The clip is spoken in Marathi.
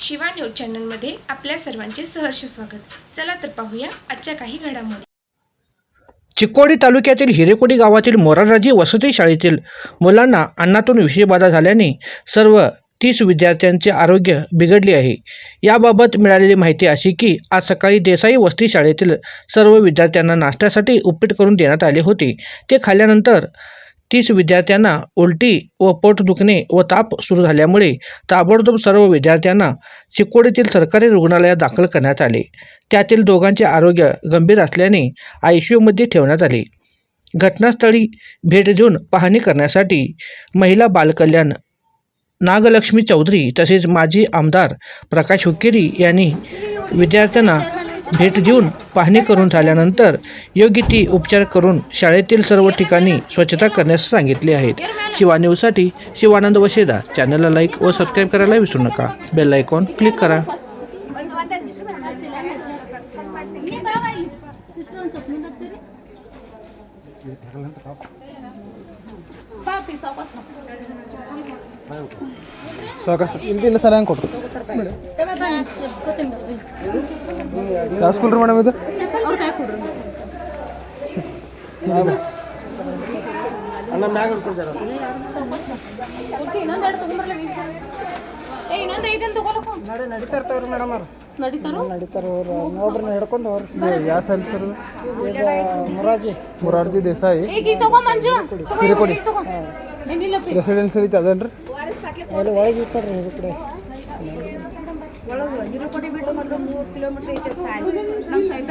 शिवा न्यूज चॅनलमध्ये आपल्या सर्वांचे सहर्ष स्वागत. चला तर पाहूया आजच्या काही घडामोडी. चिकोडी तालुक्यातील हिरेकोडी गावातील मोरारजी वसती शाळेतील मुलांना अन्नातून विषयबाधा झाल्याने सर्व तीस विद्यार्थ्यांचे आरोग्य बिघडले आहे. याबाबत मिळालेली माहिती अशी की आज सकाळी देसाई वसती शाळेतील सर्व विद्यार्थ्यांना नाश्त्यासाठी उपीट करून देण्यात आले होते. ते खाल्ल्यानंतर तीस विद्यार्थ्यांना उलटी व पोट दुखणे व ताप सुरू झाल्यामुळे ताबडतोब सर्व विद्यार्थ्यांना चिकोडीतील सरकारी रुग्णालयात दाखल करण्यात आले. त्यातील दोघांचे आरोग्य गंभीर असल्याने आय सी यूमध्ये ठेवण्यात आले. घटनास्थळी भेट देऊन पाहणी करण्यासाठी महिला बालकल्याण नागलक्ष्मी चौधरी तसेच माजी आमदार प्रकाश हुक्केरी यांनी विद्यार्थ्यांना भेट देऊन पाहणी करून झाल्यानंतर योग्य ती उपचार करून शाळेतील सर्व ठिकाणी स्वच्छता करण्यास सांगितले आहेत. शिवा न्यूजसाठी शिवानंद वशेदा. चॅनलला लाईक व सबस्क्राईब करायला विसरू नका. बेल आयकॉन क्लिक करा. ಸಾಕ ಸರ್? ಇಲ್ಲಿ ಇಲ್ಲ ಸರ್ ಹೆಂಗೆ ಕೊಟ್ಟು ಯಾವ ಸ್ಕೂಲ್ ರೀ ಮೇಡಮ್ ಇದು? ಅಣ್ಣ ಮ್ಯಾಗ ಏ ಇನ್ನೊಂದು ಐದನ್ ತಗೊಳಕು ನಡಿ ನಡೀತಾ ಇರ್ತಾವ್ರಿ ಮೇಡಮ್ ಅವ್ರು. ನಡೀತಾರೋ? ನಡೀತಾರ ಅವ್ರು. ಒಬ್ಬರನ್ನ ಹಿಡ್ಕೊಂಡು ಅವ್ರು ಯಾವ ಸರ್ ಸರ್ ಈಗ ಮುರಾಜಿ ಮುರಾರ್ಜಿ ದೇಸಾಯಿ. ಈಗ ಈ ತಗೋ ಮಂಜು. ತಗೋ. ಈ ತಗೋ. ಏನಿಲ್ಲ ಪಿ. ರೆಸಿಡೆನ್ಸ್ ಐತಿ ಅದೇನ್ರಿ? ಅಲ್ಲಿ ಒಳಗೆ ಇರ್ತಾರ್ರಿ ಇದು ಕಡೆ. ನಮ್ಮ ಸೈತ